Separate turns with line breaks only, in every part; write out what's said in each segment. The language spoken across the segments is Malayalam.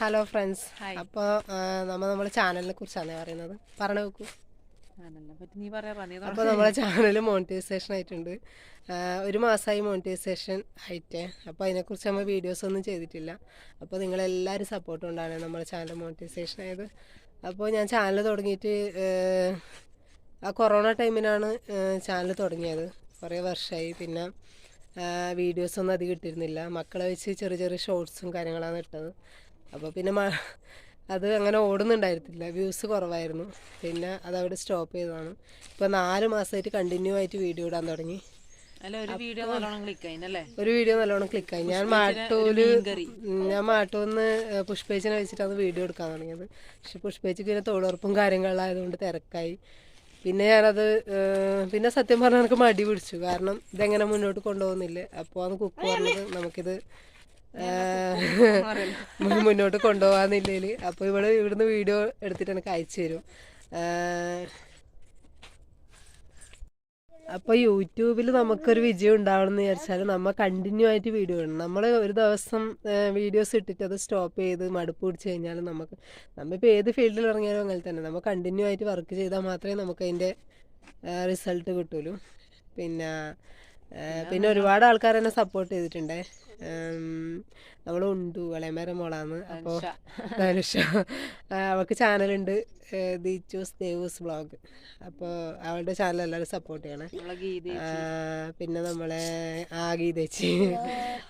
ഹലോ ഫ്രണ്ട്സ്
അപ്പോ
അപ്പോൾ നമ്മൾ നമ്മുടെ ചാനലിനെ കുറിച്ചാണ് പറയുന്നത്. പറഞ്ഞു നോക്കൂ അപ്പോൾ നമ്മുടെ ചാനൽ മോണിറ്റൈസേഷൻ ആയിട്ടുണ്ട്. ഒരു മാസമായി മോണിറ്റൈസേഷൻ ആയിട്ട്. അപ്പോൾ അതിനെക്കുറിച്ച് നമ്മൾ വീഡിയോസ് ഒന്നും ചെയ്തിട്ടില്ല. അപ്പോൾ നിങ്ങളെല്ലാവരും സപ്പോർട്ട് കൊണ്ടാണ് നമ്മുടെ ചാനൽ മോണിറ്റൈസേഷൻ ആയത്. അപ്പോൾ ഞാൻ ചാനൽ തുടങ്ങിയിട്ട് ആ കൊറോണ ടൈമിനാണ് ചാനൽ തുടങ്ങിയത്. കുറേ വർഷമായി പിന്നെ വീഡിയോസ് ഒന്നും അധികം ഇട്ടിരുന്നില്ല. മക്കളെ വെച്ച് ചെറിയ ചെറിയ ഷോർട്സും കാര്യങ്ങളാണ് ഇട്ടത്. അപ്പോൾ പിന്നെ മ അത് അങ്ങനെ ഓടുന്നുണ്ടായിരുന്നില്ല. വ്യൂസ് കുറവായിരുന്നു. പിന്നെ അതവിടെ സ്റ്റോപ്പ് ചെയ്തതാണ്. ഇപ്പോൾ നാല് മാസമായിട്ട് കണ്ടിന്യൂ ആയിട്ട് വീഡിയോ ഇടാൻ തുടങ്ങി.
ഒരു വീഡിയോ നല്ലോണം ക്ലിക്ക്
ആയി ഞാൻ മാട്ടൂൽ ഞാൻ മാട്ടൂന്ന് പുഷ്പേച്ചിനെ വെച്ചിട്ടാണ് വീഡിയോ എടുക്കാൻ തുടങ്ങിയത്. പക്ഷെ പുഷ്പേച്ചിക്ക് പിന്നെ തൊഴിലുറപ്പും കാര്യങ്ങളായതുകൊണ്ട് തിരക്കായി. പിന്നെ ഞാനത് പിന്നെ സത്യം പറഞ്ഞാൽ എനിക്ക് മടി പിടിച്ചു. കാരണം ഇതെങ്ങനെ മുന്നോട്ട് കൊണ്ടുപോകുന്നില്ല? അപ്പോൾ അന്ന് കുക്ക് പറഞ്ഞത് നമുക്കിത് മുന്നോട്ട് കൊണ്ടുപോകാന്നില്ലേൽ അപ്പോൾ ഇവിടെ ഇവിടുന്ന് വീഡിയോ എടുത്തിട്ട് എനിക്ക് അയച്ചു തരും. അപ്പൊ അപ്പോൾ യൂട്യൂബിൽ നമുക്കൊരു വിജയം ഉണ്ടാവണം എന്ന് വിചാരിച്ചാൽ നമ്മൾ കണ്ടിന്യൂ ആയിട്ട് വീഡിയോ ഇടണം. നമ്മൾ ഒരു ദിവസം വീഡിയോസ് ഇട്ടിട്ട് അത് സ്റ്റോപ്പ് ചെയ്ത് മടുപ്പ് പിടിച്ച് കഴിഞ്ഞാൽ നമുക്ക് നമ്മളിപ്പോൾ ഏത് ഫീൽഡിൽ ഇറങ്ങിയാലും അങ്ങനെ തന്നെ. നമ്മൾ കണ്ടിന്യൂ ആയിട്ട് വർക്ക് ചെയ്താൽ മാത്രമേ നമുക്ക് അതിന്റെ റിസൾട്ട് കിട്ടുള്ളൂ പിന്നെ പിന്നെ ഒരുപാട് ആൾക്കാർ എന്നെ സപ്പോർട്ട് ചെയ്തിട്ടുണ്ട്. നമ്മൾ ഉണ്ടു വളയമേറെ മോളാന്ന് അപ്പോൾ ധനുഷ അവൾക്ക് ചാനലുണ്ട്. ദി ചൂസ് ദേവൂസ് ബ്ലോഗ്. അപ്പോൾ അവളുടെ ചാനൽ എല്ലാവരും സപ്പോർട്ട് ചെയ്യണം. പിന്നെ നമ്മളെ ആ ഗീതേച്ചി.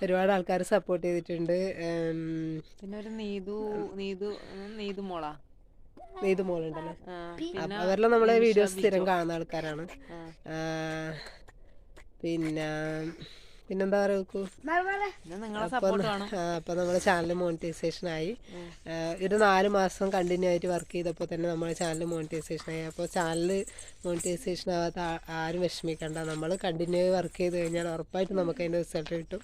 ഒരുപാട് ആൾക്കാർ സപ്പോർട്ട് ചെയ്തിട്ടുണ്ട്.
പിന്നെ ഒരു നീതു നീതു മോളാ.
നീതു മോളുണ്ടല്ലോ? അവരെല്ലാം നമ്മളെ വീഡിയോസ് സ്ഥിരം കാണുന്ന ആൾക്കാരാണ്. പിന്നെ പിന്നെന്താ പറയുക നോക്കൂ അപ്പൊ നമ്മുടെ ചാനൽ മോണിറ്റൈസേഷൻ ആയി. ഒരു നാല് മാസം കണ്ടിന്യൂ ആയിട്ട് വർക്ക് ചെയ്തപ്പോൾ തന്നെ നമ്മുടെ ചാനൽ മോണിറ്റൈസേഷൻ ആയി. അപ്പോൾ ചാനൽ മോണിറ്റൈസേഷൻ ആവാത്ത ആരും വിഷമിക്കണ്ട. നമ്മൾ കണ്ടിന്യൂ ആയി വർക്ക് ചെയ്ത് കഴിഞ്ഞാൽ ഉറപ്പായിട്ടും നമുക്ക് അതിന്റെ റിസൾട്ട് കിട്ടും.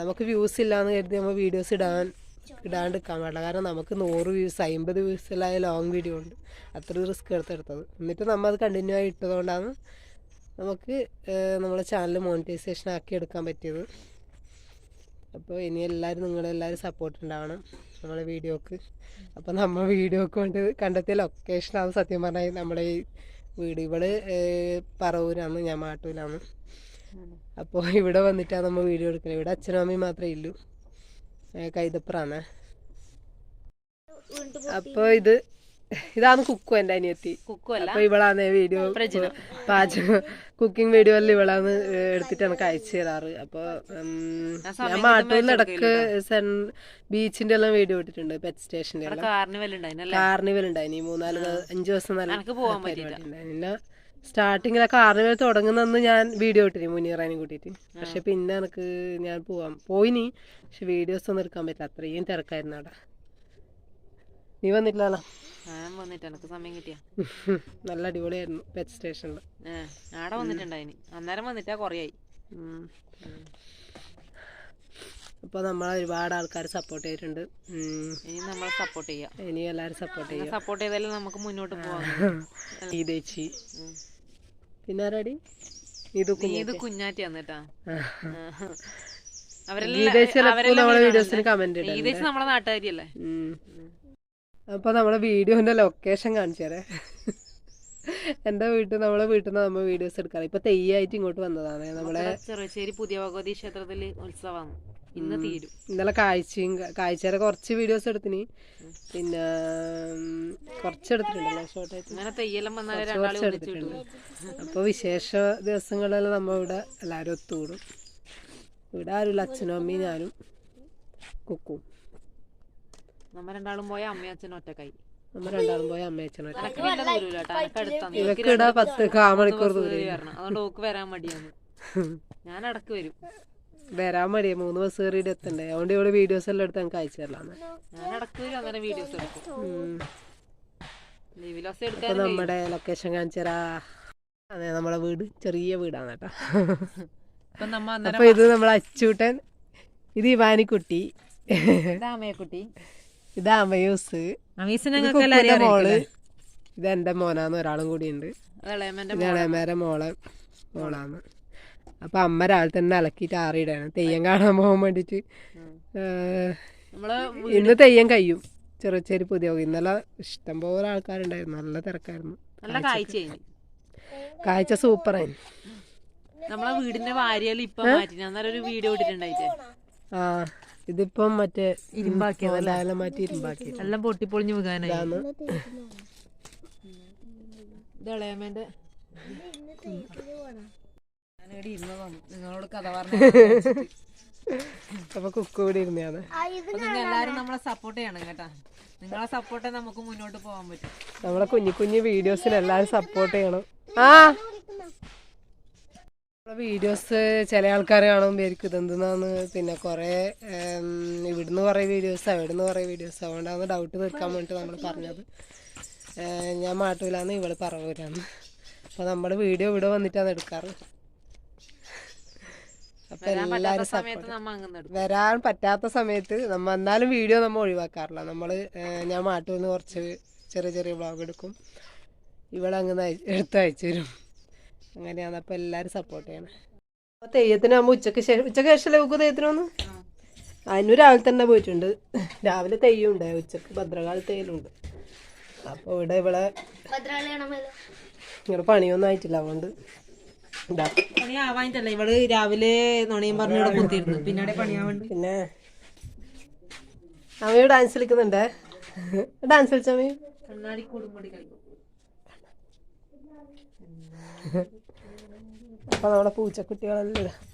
നമുക്ക് വ്യൂസ് ഇല്ലാന്ന് കരുതി നമ്മൾ വീഡിയോസ് ഇടാൻ ഇടാണ്ട് നിൽക്കാൻ പാടില്ല. കാരണം നമുക്ക് നൂറ് വ്യൂസ് അമ്പത് വ്യൂസിലായ ലോങ് വീഡിയോ ഉണ്ട്. അത്ര റിസ്ക് എടുത്തെടുത്തത് എന്നിട്ട് നമ്മൾ അത് കണ്ടിന്യൂ ആയി ഇട്ടതുകൊണ്ടാണ് നമുക്ക് നമ്മളെ ചാനൽ മോണിറ്റൈസേഷൻ ആക്കി എടുക്കാൻ പറ്റിയത്. അപ്പോൾ ഇനി എല്ലാവരും നിങ്ങളെല്ലാവരും സപ്പോർട്ട് ഉണ്ടാവണം നമ്മളെ വീഡിയോക്ക്. അപ്പോൾ നമ്മൾ വീഡിയോക്ക് കൊണ്ട് കണ്ടെത്തിയ ലൊക്കേഷനാണ് സത്യം പറഞ്ഞാൽ നമ്മുടെ ഈ വീട്. ഇവൾ പറവൂരാണ് ഞാൻ മാട്ടൂരാണ്. അപ്പോൾ ഇവിടെ വന്നിട്ടാണ് നമ്മൾ വീഡിയോ എടുക്കുന്നത് ഇവിടെ അച്ഛനും അമ്മയും മാത്രമേ ഉള്ളൂ കൈതപ്പുറാണ് അപ്പോൾ ഇത് ഇതാണ് കുക്കു എന്റെ അനിയത്തി അപ്പൊ ഇവളാണ് വീഡിയോ പാചകം കുക്കിംഗ് വീഡിയോയിൽ ഇവളാണ് എടുത്തിട്ട് എനിക്ക് അയച്ചു തരാറ് അപ്പൊ ഞാൻ മാട്ടൂരിൽ ഇടയ്ക്ക് സെൻ ബീച്ചിന്റെ എല്ലാം വീഡിയോ ഇട്ടിട്ടുണ്ട് പെറ്റ് സ്റ്റേഷന്റെ എല്ലാം.
കാർണിവൽ
ഉണ്ടായി ഉണ്ടായിനി മൂന്നാൽ അഞ്ചു ദിവസം നല്ല പരിപാടി ഉണ്ടായി പിന്നെ സ്റ്റാർട്ടിങ്ങിലെ കാർണിവൽ തുടങ്ങുന്നന്ന് ഞാൻ വീഡിയോ ഇട്ടിനി മുനീറാനും കൂട്ടിയിട്ട്. പക്ഷെ പിന്നെ എനിക്ക് ഞാൻ പോവാം പോയിനി. പക്ഷെ വീഡിയോസ് ഒന്നും എടുക്കാൻ പറ്റില്ല അത്രയും തിരക്കായിരുന്നു അവിടെ. നീ വന്നിട്ടില്ലല്ലോ?
ഞാൻ വന്നിട്ട് എനിക്ക് സമയം കിട്ടിയ.
നല്ല അടിപൊളിയായിരുന്നു പെറ്റ് സ്റ്റേഷനിൽ
ഏഹ് ആടെ വന്നിട്ടുണ്ടായിനി അന്നേരം വന്നിട്ടാ കൊറേയായി.
അപ്പോൾ നമ്മളെ ഒരുപാട് ആൾക്കാർ സപ്പോർട്ട് ചെയ്തിട്ടുണ്ട്.
ഇനി നമ്മളെ സപ്പോർട്ട് ചെയ്യാം.
ഇനി എല്ലാവരും സപ്പോർട്ട് ചെയ്താലും
സപ്പോർട്ട് ചെയ്താലേ നമുക്ക് മുന്നോട്ട് പോവാം.
ഗീതേച്ചി
ഉം.
പിന്നെ ആരാടി? ഇത്
കുഞ്ഞാറ്റി. വന്നിട്ടാ.
ഗീതേച്ചി ചിലപ്പോൾ നമ്മളെ വീഡിയോസിന് കമന്റ് ഇടാം
ഏകദേശം നമ്മളെ നാട്ടുകാരിയല്ലേ?
അപ്പോൾ നമ്മളെ വീഡിയോന്റെ ലൊക്കേഷൻ കാണിച്ചു തരാം എന്റെ വീട്ടിൽ നമ്മളെ വീട്ടിൽ നിന്ന് നമ്മൾ വീഡിയോസ് എടുക്കാറ്? ഇപ്പൊ തെയ്യായിട്ട് ഇങ്ങോട്ട് വന്നതാണ്. നമ്മളെ
ചെറുശ്ശേരി പുതിയ ഭഗവതി ക്ഷേത്രത്തിൽ ഉത്സവമാണ് ഇന്ന് തീരും.
ഇന്നലെ കാഴ്ചയും കാഴ്ചയുടെ കുറച്ച് വീഡിയോസ് എടുത്തിന്. പിന്നെ കുറച്ച് എടുത്തിട്ടുണ്ടല്ലോ ഷോർട്ടായിട്ട്
കിട്ടൂ
അപ്പോൾ വിശേഷ ദിവസങ്ങളിലെല്ലാം നമ്മ ഇവിടെ എല്ലാവരും ഒത്തുകൂടും. ഇവിടെ ആരുമില്ല? അച്ഛനും അമ്മയും ഞാനും കുക്കും.
നമ്മ രണ്ടാളും പോയ അമ്മയും അച്ഛനും ഒറ്റക്കായി.
നമ്മ രണ്ടാളും പോയ അമ്മ
അടുത്താണ്
ഇവക്ക് ഇടാ പത്ത് കാമണിക്കൂർ ദൂരം
അതുകൊണ്ട് ഓക്ക് വരാൻ മടിയാണ്. ഞാൻ അടക്ക് വരും.
വരാൻ മടിയാ. മൂന്ന് ബസ് കയറിയിട്ട് എത്തണ്ടേ? അതുകൊണ്ട് ഇവിടെ വീഡിയോസ് എല്ലാം എടുത്ത് ഞങ്ങൾക്ക് അയച്ചു തരാം
ഞാൻ വരും. അങ്ങനെ വീഡിയോസ് എടുക്കും.
നമ്മുടെ ലൊക്കേഷൻ കാണിച്ചരാ അതെ നമ്മളെ വീട് ചെറിയ വീടാണ് കേട്ടോ. അപ്പൊ ഇത് നമ്മളെ അച്ചൂട്ടൻ ഇത് ഇവാനിക്കുട്ടി.
അമ്മയെക്കുട്ടി.
ഇത് അമയൂസ്
മോൾ.
ഇത് എന്റെ മോനാന്ന് ഒരാളും കൂടി ഉണ്ട്. ഇളയമേരെ മോളെ? മോളാന്ന്. അപ്പൊ അമ്മ രാവിലെ തന്നെ അലക്കിയിട്ട് ആറിയിടാണ്. തെയ്യം കാണാൻ പോകാൻ വേണ്ടിട്ട്. ഇന്ന് തെയ്യം കഴിയും. ചെറുച്ചേരി പുതിയ ഇന്നലെ ഇഷ്ടംപോലെ ആൾക്കാരുണ്ടായിരുന്നു. നല്ല തിരക്കായിരുന്നു.
നല്ല
കാഴ്ച സൂപ്പറായിരുന്നു
നമ്മളെ വീടിന്റെ വാരിയൽ ഇപ്പൊ മാറ്റി. ഞാൻ ഒരു വീഡിയോ ഇട്ടിട്ടുണ്ടായിട്ട്.
ആ. ഇതിപ്പം മറ്റേ
ഇരുമ്പാക്കിയതല്ലേ?
മാറ്റി ഇരുമ്പാക്കി.
എല്ലാം പൊട്ടിപ്പൊളിഞ്ഞ് വീകാനായി.
ഇതാണ്.
ഇത് ഇളയമ്മേന്റെ നിങ്ങളോട് കഥ പറഞ്ഞു
അപ്പൊ കുക്ക് കൂടി ഇരുന്നാണ്
എല്ലാരും നമ്മളെ സപ്പോർട്ട് ചെയ്യണം കേട്ടാ. നിങ്ങളെ സപ്പോർട്ട് നമുക്ക് മുന്നോട്ട് പോകാൻ പറ്റും.
നമ്മളെ കുഞ്ഞു കുഞ്ഞു വീഡിയോസിൽ എല്ലാരും സപ്പോർട്ട് ചെയ്യണം. ആ. വീഡിയോസ് ചില ആൾക്കാർ കാണുമ്പോൾ എനിക്ക് ഇതെന്തെന്നാന്ന് പിന്നെ കുറേ ഇവിടുന്ന് കുറേ വീഡിയോസ് അവിടുന്ന് കുറേ വീഡിയോസ് അതുകൊണ്ടാണ് ഡൗട്ട് തീർക്കാൻ വേണ്ടിയിട്ട് നമ്മൾ പറഞ്ഞത്. ഞാൻ മാട്ടൂലാന്ന് ഇവൾ പറവൂരാന്ന് അപ്പോൾ നമ്മൾ വീഡിയോ ഇവിടെ വന്നിട്ടാണ് എടുക്കാറ്. അപ്പോൾ എല്ലാവരും വരാൻ പറ്റാത്ത സമയത്ത് നമ്മ എന്നാലും വീഡിയോ നമ്മൾ ഒഴിവാക്കാറില്ല. നമ്മൾ ഞാൻ മാട്ടൂന്ന് കുറച്ച് ചെറിയ ചെറിയ വ്ളോഗ് എടുക്കും. ഇവിടെ അങ്ങനെ അയ- എടുത്ത് അയച്ചു തരും. അങ്ങനെയാണ്. അപ്പോൾ എല്ലാവരും സപ്പോർട്ട് ചെയ്യണം. അപ്പോൾ തെയ്യത്തിനാകുമ്പോൾ ഉച്ചയ്ക്ക് ശേഷം ഉച്ചയ്ക്ക് ശേഷമല്ലേ നമുക്ക് തെയ്യത്തിനൊന്ന് അതിന് രാവിലെ തന്നെ പോയിട്ടുണ്ട്. രാവിലെ തെയ്യം ഉണ്ട്. ഉച്ചയ്ക്ക് ഭദ്രകാല തെയ്യലുണ്ട് അപ്പോൾ ഇവിടെ ഇവിടെ ഇങ്ങനെ പണിയൊന്നും ആയിട്ടില്ല അതുകൊണ്ട്
ഇവൾ രാവിലെ നുണയും പറഞ്ഞു ഇവിടെ കുത്തിയിരുന്നു. പിന്നാടെ പണിയാവേണ്ടി.
പിന്നെ അമ്മയോ ഡാൻസ് കളിക്കുന്നുണ്ടേ? ഡാൻസ് കളിച്ചു
കണ്ണാടി കൂടുമ്പടി കളിക്കും.
അപ്പൊ നമ്മുടെ പൂച്ചക്കുട്ടികളെല്ലാം.